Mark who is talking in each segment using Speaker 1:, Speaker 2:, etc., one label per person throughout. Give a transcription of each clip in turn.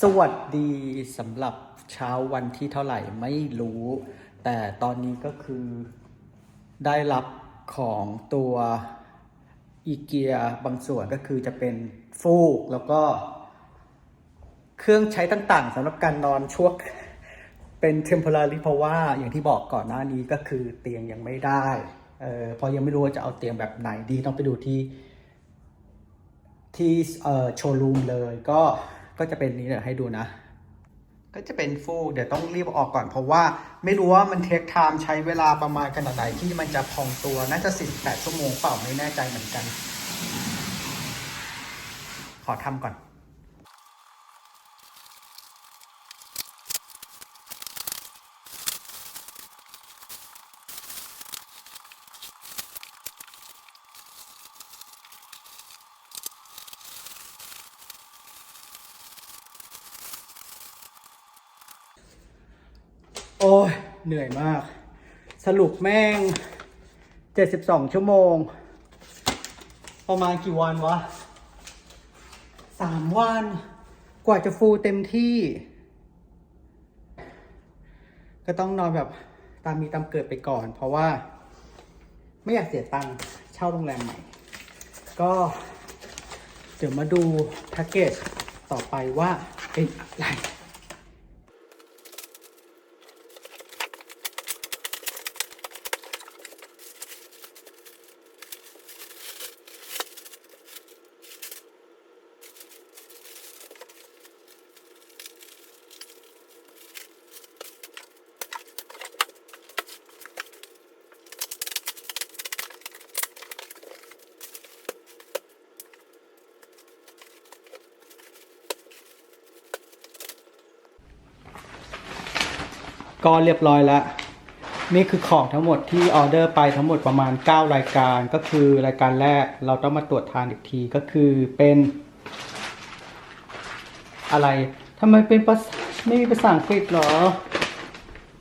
Speaker 1: สวัสดีสำหรับเช้าวันที่เท่าไหร่ไม่รู้ แต่ตอนนี้ก็คือได้รับของตัวอีเกียบางส่วนก็คือจะเป็นฟูกแล้วก็ เครื่องใช้ต่างๆสำหรับการนอนช่วงเป็น temporary เพราะว่าอย่างที่บอกก่อนหน้านี้ก็คือเตียงยังไม่ได้เออพราะยังไม่รู้ว่าจะเอาเตียงแบบไหนดีต้องไปดูที่ที่เอ่อโชว์รูมเลยก็ ก็จะเป็นนี้เดี๋ยวให้ดูนะ ก็จะเป็นฟูกเดี๋ยวต้องรีบอออกก่อนเพราะว่า ไม่รู้ว่ามันเทคไทม์ใช้เวลาประมาณขนาดไหนที่มันจะพองตัวน่าจะ 48 ชั่วโมงเปล่าไม่แน่ใจเหมือนกัน ขอทำก่อน โอ้ย เหนื่อยมาก สรุปแม่ง 72 ชั่วโมง ประมาณกี่วันวะสามวัน กว่าจะฟูเต็มที่ ก็ต้องนอนแบบตามมีตามเกิดไปก่อน เพราะว่า ไม่อยากเสียตังค์เช่าโรงแรมใหม่ ก็เดี๋ยวมาดูแพ็กเกจต่อไปว่าเป็นอะไร ก็เรียบร้อยแล้ว นี่คือของทั้งหมดที่ออเดอร์ไปทั้งหมดประมาณ 9 รายการก็คือรายการแรกเราต้องมาตรวจทานอีกทีก็คือเป็น อะไรทำไมเป็นภาษาไม่มีภาษาอังกฤษหรอ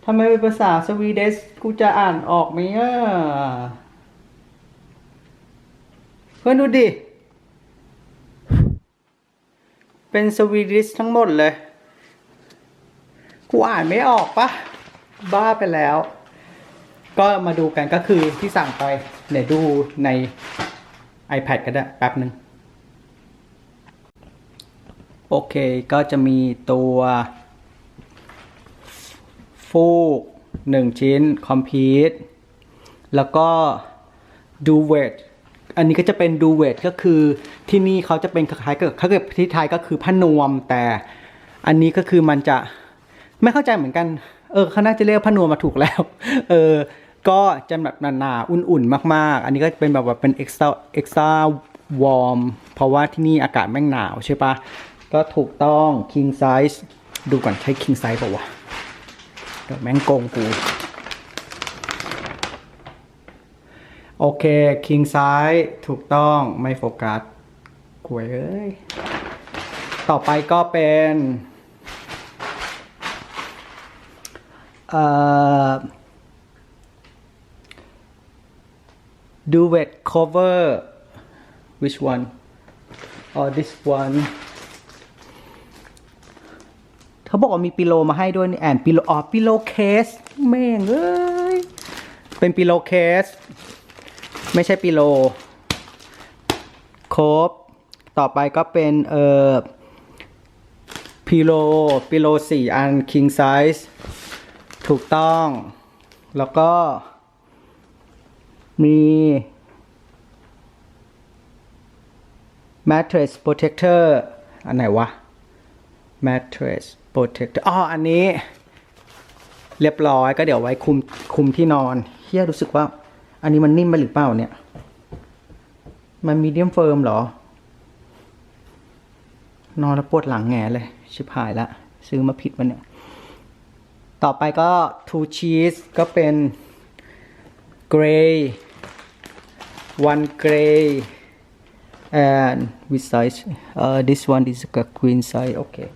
Speaker 1: ทำไมเป็นภาษาสวีเดชกูจะอ่านออกไหมอะเพื่อนดูดิ เป็นสวีดิชทั้งหมดเลย กูอ่านไม่ออกปะ บ้าไปแล้ว ก็มาดูกันก็คือที่สั่งไปเดี๋ยวดูใน iPad ก็ได้แป๊บหนึ่งโอเคก็จะมีตัวฟูกหนึ่งชิ้นคอมพิวต์แล้วก็ดูเวทอันนี้ก็จะเป็นดูเวทก็คือที่นี่เขาจะเป็นคล้ายๆกับถ้าเกิดที่ไทยก็คือผ้านวมแต่อันนี้ก็คือมันจะไม่เข้าใจเหมือนกัน เออเขาน่าจะเรียกพนวมมาถูกแล้ว เออ ก็จะแบบหนาๆอุ่นๆ มากๆ อันนี้ก็เป็นแบบว่าเป็น extra extra warm เพราะว่าที่นี่อากาศแม่งหนาวใช่ปะก็ถูกต้อง king size ดูก่อนใช้ king size ป่าวะเดี๋ยวแม่งโกงกู โอเค king size ถูกต้องไม่โฟกัสกวยเอ้ย ต่อไปก็เป็น uh, duvet cover which one or this one เขาบอกว่ามีปิโลมาให้ด้วยนี่แอนปิโลอ๋อปิโลเคสแม่งเอ้ย เป็นปิโลเคส ไม่ใช่ปิโลครบต่อไปก็เป็นเอ่อปิโลปิโลสี่อัน king size ถูกต้อง แล้วก็ มี mattress protector อันไหนวะ mattress protector อ๋อ อันนี้ เรียบร้อยก็เดี๋ยวไว้คุมคุมที่นอนเฮียรู้สึกว่า อันนี้มันนิ่มไปหรือเปล่าเนี่ย มันมีเดียมเฟิร์มเหรอ นอนแล้วปวดหลังแงเลย ชิบหายละ ซื้อมาผิดวันเนี่ย ต่อไปก็ two cheese ก็เป็น gray one gray and which size uh, this one is a queen size okay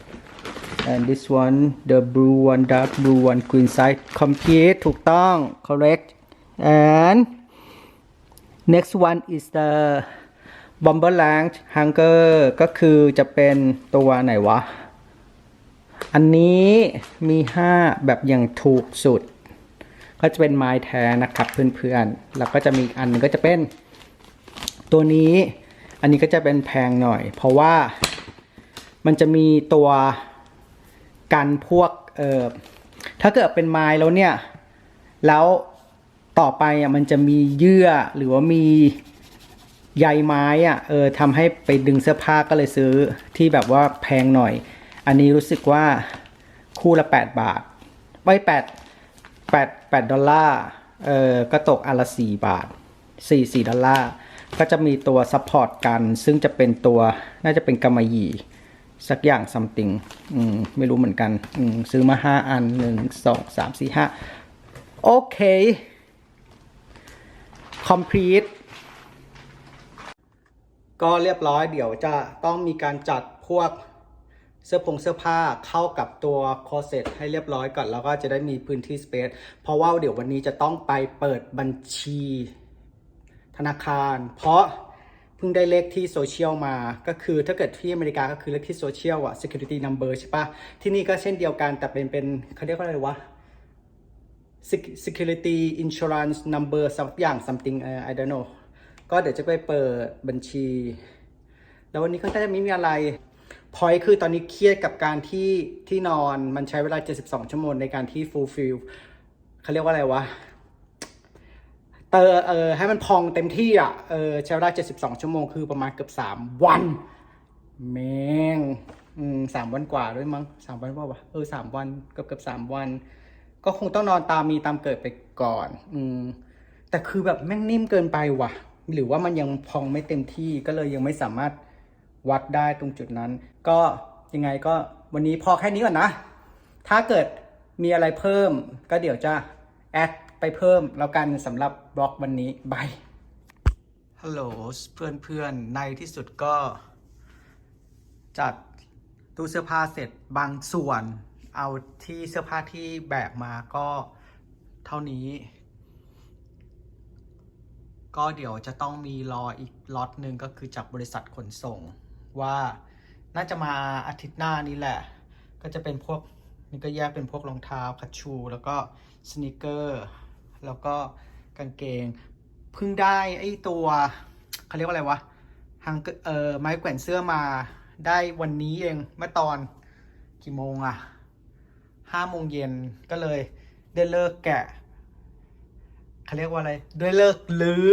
Speaker 1: and this one the blue one dark blue one queen size complete ถูกต้อง correct and next one is the bomber lang hanger ก็คือจะเป็นตัวไหนวะ อันนี้มีห้าแบบอย่างถูกสุด ก็จะเป็นไม้แท้นะครับเพื่อนๆ แล้วก็จะมีอันนึงก็จะเป็น ตัวนี้ อันนี้ก็จะเป็นแพงหน่อย เพราะว่ามันจะมีตัวกันพวกเออถ้าเกิดเป็นไม้แล้วเนี่ย แล้วต่อไปอะมันจะมีเยื่อหรือว่ามีใยไม้อะเออทำให้ไปดึงเสื้อผ้าก็เลยซื้อที่แบบว่าแพงหน่อย อันนี้รู้สึกว่าคู่ละ 8 บาทไว้8 8 8 ดอลลาร์ เออก็ตกอันละ 4 บาท 4 4 ดอลลาร์ ก็จะมีตัวซัพพอร์ตกัน ซึ่งจะเป็นตัว น่าจะเป็นกำมะหยี่ สักอย่างซัมติง อืม ไม่รู้เหมือนกัน อืม ซื้อมาห้าอันหนึ่งสองสามสี่ห้าโอเค complete ก็เรียบร้อย เดี๋ยวจะต้องมีการจัดพวก เสื้อผงเสื้อผ้าเข้ากับตัวคอเซ็ตให้เรียบร้อยก่อน แล้วก็จะได้มีพื้นที่สเปซเพราะว่าเดี๋ยววันนี้จะต้องไปเปิดบัญชี ธนาคาร เพราะเพิ่งได้เลขที่โซเชียลมา ก็คือถ้าเกิดที่อเมริกาก็คือเลขที่โซเชียลอะ security number ใช่ปะที่นี่ก็เช่นเดียวกันแต่เป็นเป็นเขาเรียกว่าอะไรวะ security insurance number สักอย่าง something I don't know ก็เดี๋ยวจะไปเปิดบัญชี แล้ววันนี้ก็จะไม่มีอะไร พอยคือตอนนี้เครียดกับการที่ที่นอนมันใช้เวลา 72 ชั่วโมงในการที่ fulfill เขาเรียกว่าอะไรวะเตอเออให้มันพองเต็มที่อะเออใช้เวลา 72 ชั่วโมงคือประมาณเกือบ 3 วันแมงอืมสามวันกว่าด้วยมั้งสามวันว่าวะเออสามวันเกือบเกือบสามวัน ก็คงต้องนอนตามมีตามเกิดไปก่อน อืมแต่คือแบบแม่งนิ่มเกินไปว่ะ หรือว่ามันยังพองไม่เต็มที่ก็เลยยังไม่สามารถ วัดได้ตรงจุดนั้น ก็ยังไงก็วันนี้พอแค่นี้ก่อนนะ ถ้าเกิดมีอะไรเพิ่มก็เดี๋ยวจะแอดไปเพิ่มแล้วกันสำหรับบล็อกวันนี้บายฮัลโหลเพื่อนเพื่อนๆในที่สุดก็ จัดตู้เสื้อผ้าเสร็จบางส่วน เอาที่เสื้อผ้าที่แบกมาก็เท่านี้ ก็เดี๋ยวจะต้องมีรออีกล็อตหนึ่งก็คือจากบริษัทขนส่ง ว่าน่าจะมาอาทิตย์หน้านี้แหละ ก็จะเป็นพวกนี่ก็แยกเป็นพวกรองเท้าคัชชู แล้วก็สนิเกอร์แล้วก็กางเกงเพิ่งได้ไอตัวเขาเรียกว่าอะไรวะฮังเกเอ่อไม้แขวนเสื้อมาได้วันนี้เองเมื่อตอนกี่โมงอะห้าโมงเย็นก็เลยได้เลิกแกะเขาเรียกว่าอะไร ด้วยเลิกลื้อ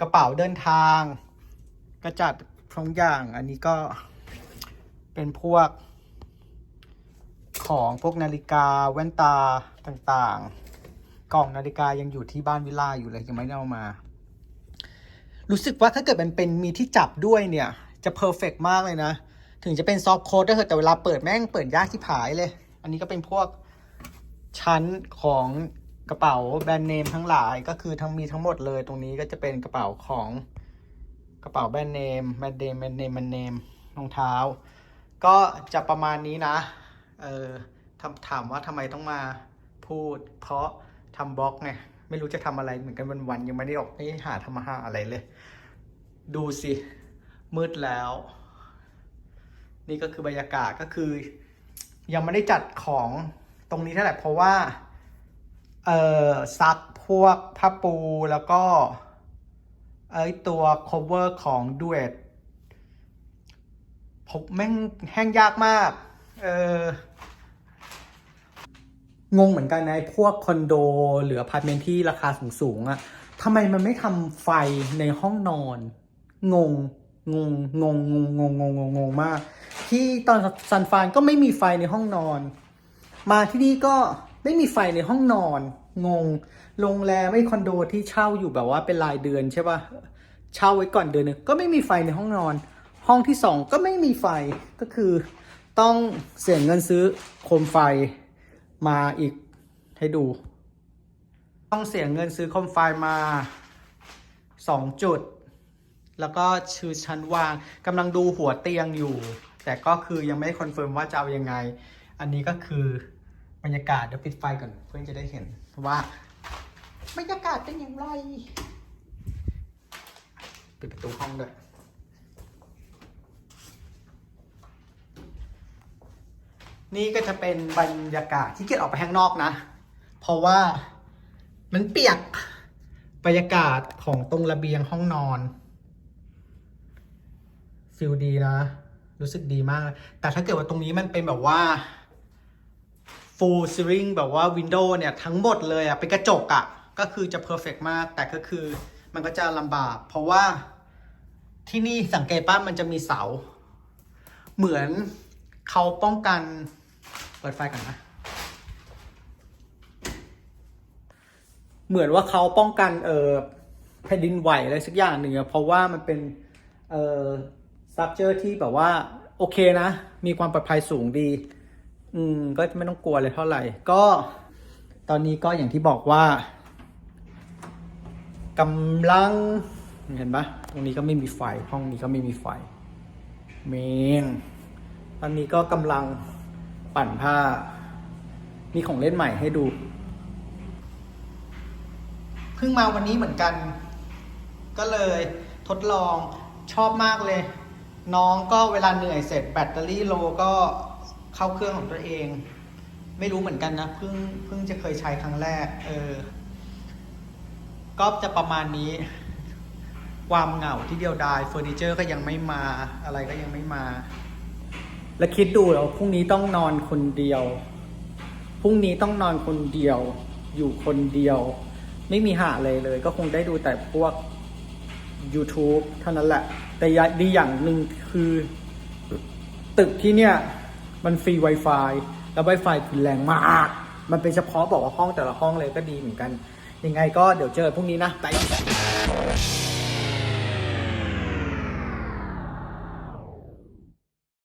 Speaker 1: กระเป๋าเดินทาง ก็จัด ทุกอย่าง อันนี้ก็เป็นพวก ของพวกนาฬิกาแว่นตาต่างๆ กล่องนาฬิกายังอยู่ที่บ้านวิลล่าอยู่เลยยังไม่ได้เอามา รู้สึกว่าถ้าเกิดมันเป็นมีที่จับด้วยเนี่ย จะเพอร์เฟกมากเลยนะ ถึงจะเป็นซอฟต์โค้ดก็เถอะแต่เวลาเปิดแม่งเปิดยากที่ผายเลย อันนี้ก็เป็นพวกชั้นของกระเป๋าแบรนด์เนมทั้งหลายก็คือทั้งมีทั้งหมดเลยตรงนี้ก็จะเป็นกระเป๋าของ กระเป๋าแบรนด์เนมแบรนด์เนมแบรนด์เนมแบรนด์เนมรองเท้า ก็จะประมาณนี้นะ เออถามว่าทำไมต้องมาพูด เพราะทำบล็อกไงไม่รู้จะทำอะไรเหมือนกันวันๆยังไม่ได้ออกไม่หาทำมาหาอะไรเลย ดูสิ มืดแล้ว นี่ก็คือบรรยากาศก็คือ ยังไม่ได้จัดของตรงนี้เท่าไหร่เพราะว่า เออซักพวกผ้าปูแล้วก็ ไอตัว cover ของดูเอทผมแม่งแห้งยากมาก เอองงเหมือนกันในพวกคอนโดหรืออพาร์ตเมนต์ที่ราคาสูงๆอะทำไมมันไม่ทำไฟในห้องนอน งง งง งง งง งง งง งงมาก ที่ตอนซันฟานก็ไม่มีไฟในห้องนอน มาที่นี่ก็ ไม่มีไฟในห้องนอน งง โรงแรมไม่คอนโดที่เช่าอยู่แบบว่าเป็นรายเดือนใช่ปะเช่าไว้ก่อนเดือนหนึงก็ไม่มีไฟในห้องนอน ห้องที่สองก็ไม่มีไฟ ก็คือต้องเสียเงินซื้อโคมไฟมาอีกให้ดู ต้องเสียเงินซื้อโคมไฟมาสองจุด แล้วก็ชื่อชั้นวางกำลังดูหัวเตียงอยู่ แต่ก็คือยังไม่คอนเฟิร์มว่าจะเอายังไง อันนี้ก็คือ บรรยากาศเดี๋ยวปิดไฟก่อนเพื่อนจะได้เห็นว่าบรรยากาศเป็นอย่างไรปิดประตูห้องด้วยนี่ก็จะเป็นบรรยากาศที่เกียออกไปข้างนอกนะ เพราะว่ามันเปียกบรรยากาศของตรงระเบียงห้องนอนฟิลดีนะ รู้สึกดีมาก แต่ถ้าเกิดว่าตรงนี้มันเป็นแบบว่า full ceiling แบบว่าวินโดว์เนี่ย ทั้งหมดเลยอะเป็นกระจกอะก็คือจะ perfect มาก แต่ก็คือมันก็จะลำบาก เพราะว่าที่นี่สังเกตป้ามันจะมีเสา เหมือนเขาป้องกัน เปิดไฟก่อนนะ เหมือนว่าเขาป้องกันเอ่อแผ่นดินไหวอะไรสักอย่างหนึ่งอะเพราะว่ามันเป็นเอ่อสตรัคเจอร์ที่แบบว่า โอเคนะ มีความปลอดภัยสูงดี อืม ก็ไม่ต้องกลัวเลยเท่าไหร่ ก็ตอนนี้ก็อย่างที่บอกว่ากำลัง เห็นปะตรงนี้ก็ไม่มีไฟ ห้องนี้ก็ไม่มีไฟ เมน ตอนนี้ก็กำลังปั่นผ้า มีของเล่นใหม่ให้ดู เพิ่งมาวันนี้เหมือนกัน ก็เลยทดลองชอบมากเลย น้องก็เวลาเหนื่อยเสร็จแบตเตอรี่โลก็ เข้าเครื่องของตัวเอง ไม่รู้เหมือนกันนะเพิ่งเพิ่งจะเคยใช้ครั้งแรก เออ ก็จะประมาณนี้ ความเหงาที่เดียวดายเฟอร์นิเจอร์ก็ยังไม่มาอะไรก็ยังไม่มา แล้วคิดดูแล้วพรุ่งนี้ต้องนอนคนเดียวพรุ่งนี้ต้องนอนคนเดียวอยู่คนเดียว ไม่มีหาเลยเลย ก็คงได้ดูแต่พวก YouTube เท่านั้นแหละ แต่ดีอย่างหนึ่งคือ ตึกที่เนี่ย มันฟรี Wi-Fi แล้ว Wi-Fi คือแรงมาก มันเป็นเฉพาะบอกว่าห้องแต่ละห้องเลยก็ดีเหมือนกัน ยังไงก็เดี๋ยวเจอพรุ่งนี้นะไป